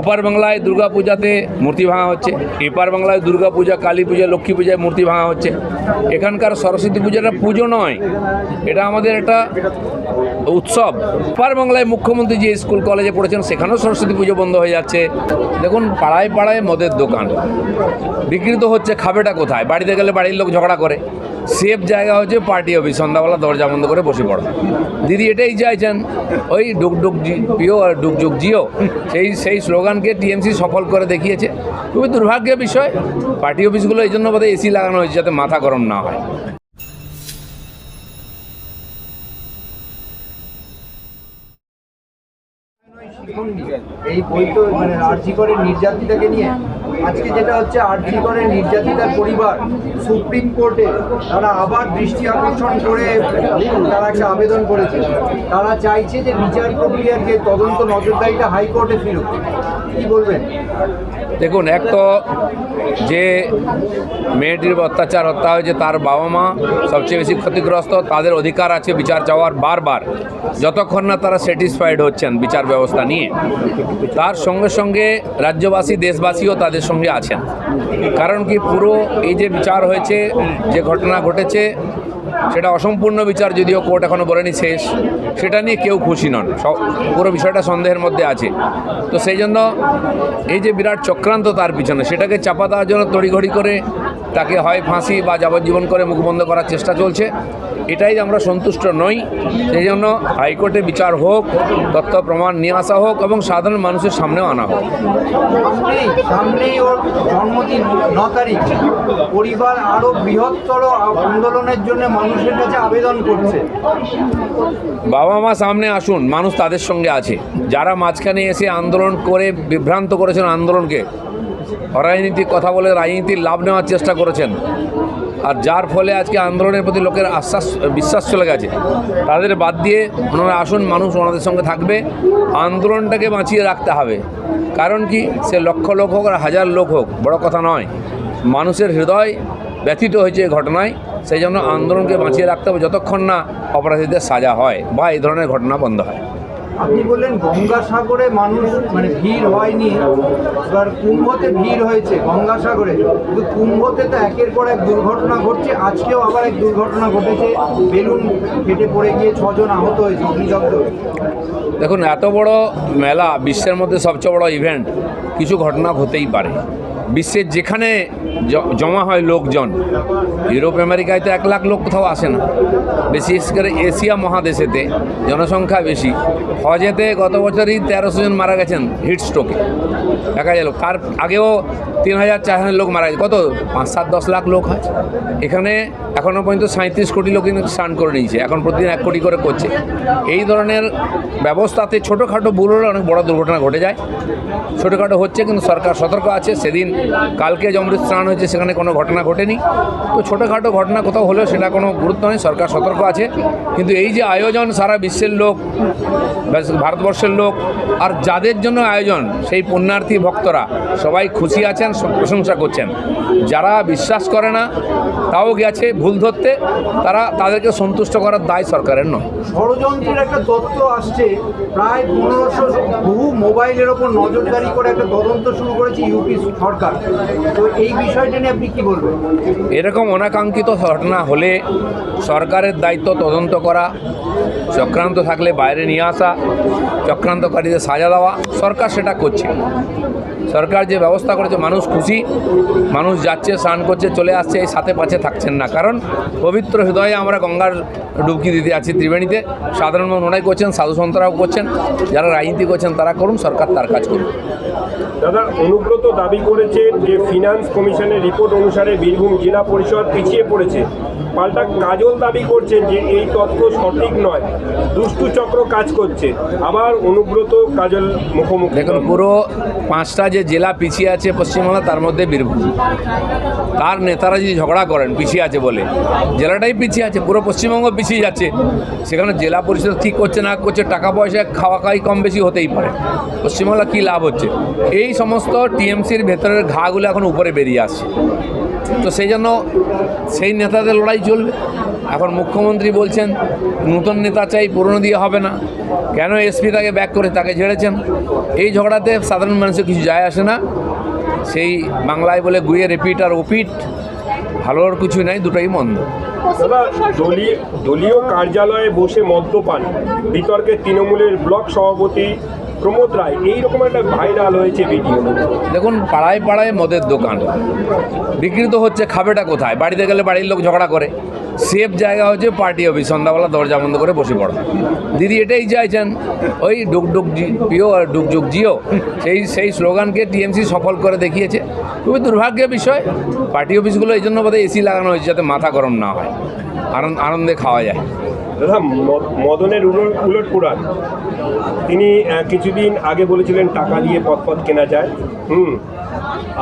ওপার বাংলায় দুর্গা পূজাতে মূর্তি ভাঙা হচ্ছে, এপার বাংলায় দুর্গা পূজা, কালী পূজা, লক্ষ্মী পূজায় মূর্তি ভাঙা হচ্ছে। এখানকার সরস্বতী পূজাটা পুজো নয়, এটা আমাদের একটা উৎসব। ওপার বাংলায় মুখ্যমন্ত্রী যে স্কুল, কলেজে পড়েছেন, সেখানেও সরস্বতী পুজো বন্ধ হয়ে যাচ্ছে। দেখুন, পাড়ায় পাড়ায় মদের দোকান। বিক্রি তো হচ্ছে, খাবেটা কোথায়? বাড়িতে গেলে বাড়ির লোক ঝগড়া করে। সেফ জায়গা হচ্ছে পার্টি অফিস, সন্ধ্যাবেলা দরজা বন্ধ করে বসে পড়ো। দিদি এটাই চাইছেন, ওই ডুক ডুক জি- পিও আর ডুক ডুক জিও, সেই সেই স্লোগানকে টিএমসি সফল করে দেখিয়েছে। খুবই দুর্ভাগ্যের বিষয়, পার্টি অফিসগুলো এই জন্য বোধহয় এসি লাগানো হয়েছে যাতে মাথা গরম না হয়। শিখন এই বই তো মানে আরজি করে নির্যাতিতাকে নিয়ে। আজকে যেটা হচ্ছে আরজি করে নির্যাতিতার পরিবার সুপ্রিম কোর্টে তারা আবার দৃষ্টি আকর্ষণ করে তারা একটা আবেদন করেছে। তারা চাইছে যে বিচার প্রক্রিয়ার যে তদন্ত নজরদারিটা হাইকোর্টে ফিরুক কি বলবেন? দেখুন, এক তো যে মেয়েটির অত্যাচার, হত্যা হয়েছে, তার বাবা মা সবচেয়ে বেশি ক্ষতিগ্রস্ত, তাদের অধিকার আছে বিচার চাওয়ার বারবার। যতক্ষণ না তারা স্যাটিসফাইড হচ্ছেন বিচার ব্যবস্থা নিয়ে। তার সঙ্গে সঙ্গে রাজ্যবাসী, দেশবাসীও তাদের সঙ্গে আছেন। কারণ কি পুরো এই যে বিচার হয়েছে, যে ঘটনা ঘটেছে, সেটা অসম্পূর্ণ বিচার যদিও কোর্ট এখনও বলেনি শেষ। সেটা নিয়ে কেউ খুশি নন। সব, পুরো বিষয়টা সন্দেহের মধ্যে আছে। তো সেই জন্য এই যে বিরাট চক্রান্ত তার পিছনে, সেটাকে চাপা দেওয়ার জন্য তড়িঘড়ি করে তাকে হয় ফাঁসি বা যাবজ্জীবন করে মুখবন্ধ করার চেষ্টা চলছে। এটাই আমরা সন্তুষ্ট নই সেই জন্য হাইকোর্টে বিচার হোক তথ্য প্রমাণ নিয়ে আসা হোক এবং সাধারণ মানুষের সামনেও আনা হোক। সামনেই সামনেই ওর জন্মদিন ন তারিখ। পরিবার আরও বৃহত্তর আন্দোলনের জন্য মানুষের কাছে আবেদন করছে। বাবা মা সামনে আসুন মানুষ তাদের সঙ্গে আছে। যারা মাঝখানে এসে আন্দোলন করে বিভ্রান্ত করেছেন আন্দোলনকে অরাজনীতিক কথা বলে রাজনীতির লাভ নেওয়ার চেষ্টা করেছেন। আর যার ফলে আজকে আন্দোলনের প্রতি লোকের আশ্বাস, বিশ্বাস চলে গেছে। তাদের বাদ দিয়ে ওনারা আসুন, মানুষ ওনাদের সঙ্গে থাকবে। আন্দোলনটাকে বাঁচিয়ে রাখতে হবে। কারণ কি? সে লক্ষ লোক হোক আর হাজার লোক হোক, বড় কথা নয়। মানুষের হৃদয় ব্যথিত হয়েছে এই ঘটনায়। সেই জন্য আন্দোলনকে বাঁচিয়ে রাখতে হবে যতক্ষণ না অপরাধীদের সাজা হয় বা এই ধরনের ঘটনা বন্ধ হয়। আপনি বললেন গঙ্গাসাগরে মানুষ মানে ভিড় হয়নি, এবার কুম্ভতে ভিড় হয়েছে গঙ্গাসাগরে কিন্তু কুম্ভতে তো একের পর এক দুর্ঘটনা ঘটছে, আজকেও আবার এক দুর্ঘটনা ঘটেছে, বেলুন ফেটে পড়ে গিয়ে ছজন আহত হয়েছে, অগ্নিদগ্ধ। দেখুন, এত বড় মেলা, বিশ্বের মধ্যে সবচেয়ে বড় ইভেন্ট কিছু ঘটনা হতেই পারে বিশ্বের যেখানে জমা হয় লোকজন, ইউরোপ, আমেরিকায় তো এক লাখ লোক কোথাও আসে না। বিশেষ করে এশিয়া মহাদেশেতে জনসংখ্যা বেশি। হজেতে গত বছরই তেরোশো জন মারা গেছেন হিট স্ট্রোকে। দেখা গেল, তার আগেও তিন হাজার চার হাজার লোক মারা গেছে। কত? পাঁচ, সাত, দশ লাখ লোক হয়। এখানে এখনও পর্যন্ত সাঁত্রিশ কোটি লোক কিন্তু স্নান করে নিয়েছে। এখন প্রতিদিন এক কোটি করে করছে। এই ধরনের ব্যবস্থাতে ছোটোখাটো ভুল অনেক বড় দুর্ঘটনা ঘটে যায়। ছোটোখাটো হচ্ছে কিন্তু সরকার সতর্ক আছে। সেদিন কালকে যে অমৃত স্নান হয়েছে, সেখানে কোনো ঘটনা ঘটেনি। তো ছোটোখাটো ঘটনা কোথাও হলেও সেটা কোনো গুরুত্ব নেই সরকার সতর্ক আছে। কিন্তু এই যে আয়োজন, সারা বিশ্বের লোক ভারতবর্ষের লোক, আর যাদের জন্য আয়োজন, সেই পুণ্যার্থী ভক্তরা, সবাই খুশি আছেন প্রশংসা করছেন। যারা বিশ্বাস করে না, তাও গেছে ভুল ধরতে, তারা তাদেরকে সন্তুষ্ট করার দায় সরকারের নয়। ষড়যন্ত্রের একটা তথ্য আসছে, প্রায় পনেরোশো, বহু মোবাইলের ওপর নজরদারি করে একটা তদন্ত শুরু করেছে ইউপি সরকার। তো এই বিষয়টা নিয়ে আপনি কি বলবেন? এরকম অনাকাঙ্ক্ষিত ঘটনা হলে সরকারের দায়িত্ব তদন্ত করা চক্রান্ত থাকলে বাইরে নিয়ে আসা, চক্রান্তকারীদের সাজা দেওয়া, সরকার সেটা করছে। সরকার যে ব্যবস্থা করেছে, মানুষ খুশি, মানুষ যাচ্ছে, স্নান করছে, চলে আসছে, এই সাথে পাশে থাকছেন না। কারণ পবিত্র হৃদয়ে আমরা গঙ্গার ডুবকি দিতে আছি ত্রিবেণীতে। সাধারণ মানুষ ওনাই করছেন, সাধু সন্তরাও করছেন, যারা রাজনীতি করছেন, তারা করুন, সরকার তার কাজ করুন দাদা, অনুব্রত দাবি করেছে যে ফিনান্স কমিশনের রিপোর্ট অনুসারে বীরভূম জেলা পরিষদ পিছিয়ে পড়েছে। পাল্টা কাজল দাবি করছেন যে এই তথ্য সঠিক নয়। দুষ্টু চক্র কাজ করছে। আবার অনুব্রত কাজল মুখোমুখি। দেখুন, পুরো পাঁচটা যে জেলা পিছিয়ে আছে পশ্চিমবাংলা তার মধ্যে বীরভূম। তার নেতারা যদি ঝগড়া করেন, পিছিয়ে আছে বলে, জেলাটাই পিছিয়ে আছে, পুরো পশ্চিমবঙ্গ পিছিয়ে যাচ্ছে। সেখানে জেলা পরিষদ ঠিক করছে, না করছে, টাকা পয়সা খাওয়া খাওয়াই কম বেশি হতেই পারে। পশ্চিমবাংলা কী লাভ হচ্ছে? এই সমস্ত টিএমসির ভেতরের ঘাগুলো এখন উপরে বেরিয়ে আসছে। তো সেই জন্য সেই নেতাদের লড়াই চলবে। এখন মুখ্যমন্ত্রী বলছেন, নতুন নেতা চাই, পুরনো দিয়ে হবে না। কেন এসপি তাকে ব্যাক করে তাকে ঝেড়েছেন এই ঝগড়াতে সাধারণ মানুষের কিছু যায় আসে না। সেই বাংলায় বলে গুয়ে রিপিট আর ওপিট ভালোর কিছু নাই, দুটোই মন্দ। দলীয় কার্যালয়ে বসে মদ্যপান বিতর্কে তৃণমূলের ব্লক সভাপতি প্রমোদ রায় এইরকম একটা ভাইরাল হয়েছে ভিডিও দেখুন, পাড়ায় পাড়ায় মদের দোকান। বিক্রি তো হচ্ছে, খাবেটা কোথায়? বাড়িতে গেলে বাড়ির লোক ঝগড়া করে। সেফ জায়গা হচ্ছে পার্টি অফিস সন্ধ্যাবেলা দরজা বন্ধ করে বসে পড়ো। দিদি এটাই চাইছেন ওই ডুক ডুক জি পিও আর ডুক ডুক জিও সেই সেই স্লোগানকে টিএমসি সফল করে দেখিয়েছে। খুবই দুর্ভাগ্যের বিষয় পার্টি অফিসগুলো এই জন্য বোধহয় এসি লাগানো হয়েছে যাতে মাথা গরম না হয় আনন্দ আনন্দে খাওয়া যায়। দাদা মদনের উলট পুরাণ। তিনি কিছুদিন আগে বলেছিলেন টাকা দিয়ে পথ পথ কেনা যায়। হুম।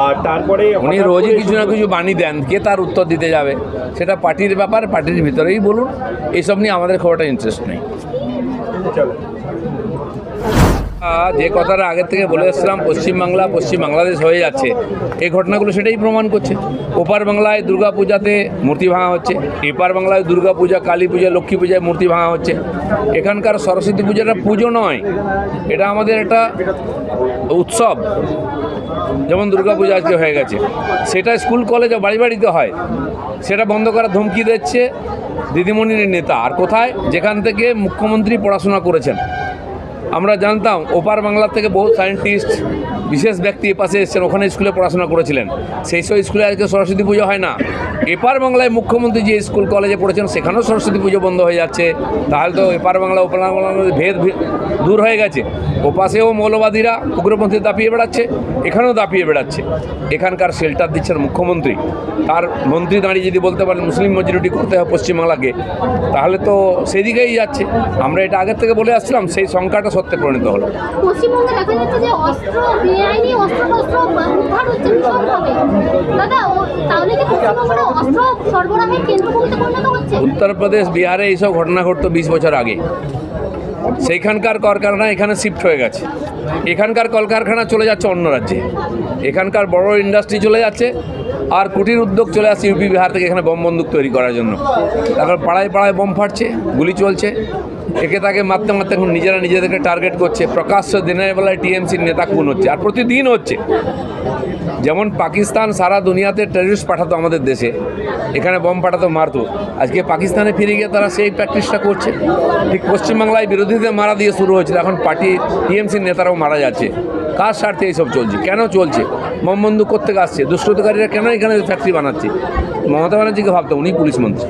আর তারপরে উনি রোজই কিছু না কিছু বাণী দেন কে তার উত্তর দিতে যাবে? সেটা পার্টির ব্যাপার পার্টির ভিতরেই বলুন এইসব নিয়ে আমাদের খুব একটা ইন্টারেস্ট নেই যে কথাটা আগের থেকে বলে এসেছিলাম, পশ্চিমবাংলা, পশ্চিম বাংলাদেশ হয়ে যাচ্ছে। এই ঘটনাগুলো সেটাই প্রমাণ করছে। ওপার বাংলায় দুর্গা পূজাতে মূর্তি ভাঙা হচ্ছে, এপার বাংলায় দুর্গা পূজা, কালী পূজা, লক্ষ্মী পূজায় মূর্তি ভাঙা হচ্ছে। এখানকার সরস্বতী পূজাটা পুজো নয়, এটা আমাদের একটা উৎসব। যেমন দুর্গাপূজা আজকে হয়ে গেছে। সেটা স্কুল, কলেজে বাড়ি বাড়িতে হয়। সেটা বন্ধ করার ধমকি দিচ্ছে দিদিমণির নেতা। আর কোথায়? যেখান থেকে মুখ্যমন্ত্রী পড়াশোনা করেছেন। আমরা জানতাম ওপার বাংলার থেকে বহু সায়েন্টিস্ট, বিশেষ ব্যক্তি এপাশে এসেছেন, ওখানে স্কুলে পড়াশোনা করেছিলেন। সেই সব স্কুলে আজকে সরস্বতী পুজো হয় না। এপার বাংলায় মুখ্যমন্ত্রী যে স্কুল কলেজে পড়েছেন, সেখানেও সরস্বতী পুজো বন্ধ হয়ে যাচ্ছে। তাহলে তো এপার বাংলা, ওপার বাংলার ভেদ দূর হয়ে গেছে। ওপাশেও মৌলবাদীরা উগ্রপন্থী দাপিয়ে বেড়াচ্ছে, এখানেও দাপিয়ে বেড়াচ্ছে। এখানকার শেল্টার দিচ্ছেন মুখ্যমন্ত্রী। তার মন্ত্রী দাঁড়িয়ে যদি বলতে পারেন, মুসলিম মেজরিটি করতে হয় পশ্চিমবাংলাকে, তাহলে তো সেদিকেই যাচ্ছে। আমরা এটা আগের থেকে বলে আসছিলাম, সেই সংখ্যাটা সত্যে পরিণত হলো। পশ্চিমবঙ্গে দেখা যাচ্ছে যে অস্ত্র বেআইনি অস্ত্র টস্ত্র উদ্ধার হচ্ছে ভীষণভাবে। দাদা তাহলে কি পশ্চিমবঙ্গের অস্ত্র সরবরাহের কেন্দ্রগুলিতে পরিণত হচ্ছে? উত্তরপ্রদেশ বিহারে এইসব ঘটনা ঘটতো বিশ বছর আগে। সেইখানকার কলকারখানা এখানে শিফট হয়ে গেছে। এখানকার কলকারখানা চলে যাচ্ছে অন্য রাজ্যে। এখানকার বড় ইন্ডাস্ট্রি চলে যাচ্ছে। আর কুটির উদ্যোগ চলে আসছে ইউপি বিহার থেকে এখানে বোম বন্দুক তৈরি করার জন্য। তারপর পাড়ায় পাড়ায় বোম ফাটছে, গুলি চলছে। একে তাকে মারতে মারতে এখন নিজেরা নিজেদেরকে টার্গেট করছে। প্রকাশ্য দিনের বেলায় টিএমসির নেতা খুন হচ্ছে, আর প্রতিদিন হচ্ছে। যেমন পাকিস্তান সারা দুনিয়াতে টেররিস্ট পাঠাতো আমাদের দেশে, এখানে বম পাঠাতো, মারতো। আজকে পাকিস্তানে ফিরে গিয়ে তারা সেই প্র্যাকটিসটা করছে। ঠিক পশ্চিমবাংলায় বিরোধীদের মারা দিয়ে শুরু হয়েছিল, এখন পার্টি টিএমসির নেতারাও মারা যাচ্ছে। কার স্বার্থে এইসব চলছে? কেন চলছে? বমবন্দুক করতে আসছে? দুষ্কৃতকারীরা কেন এখানে ফ্যাক্টরি বানাচ্ছে? মমতা ব্যানার্জিকে ভাবতো উনি পুলিশ মন্ত্রী।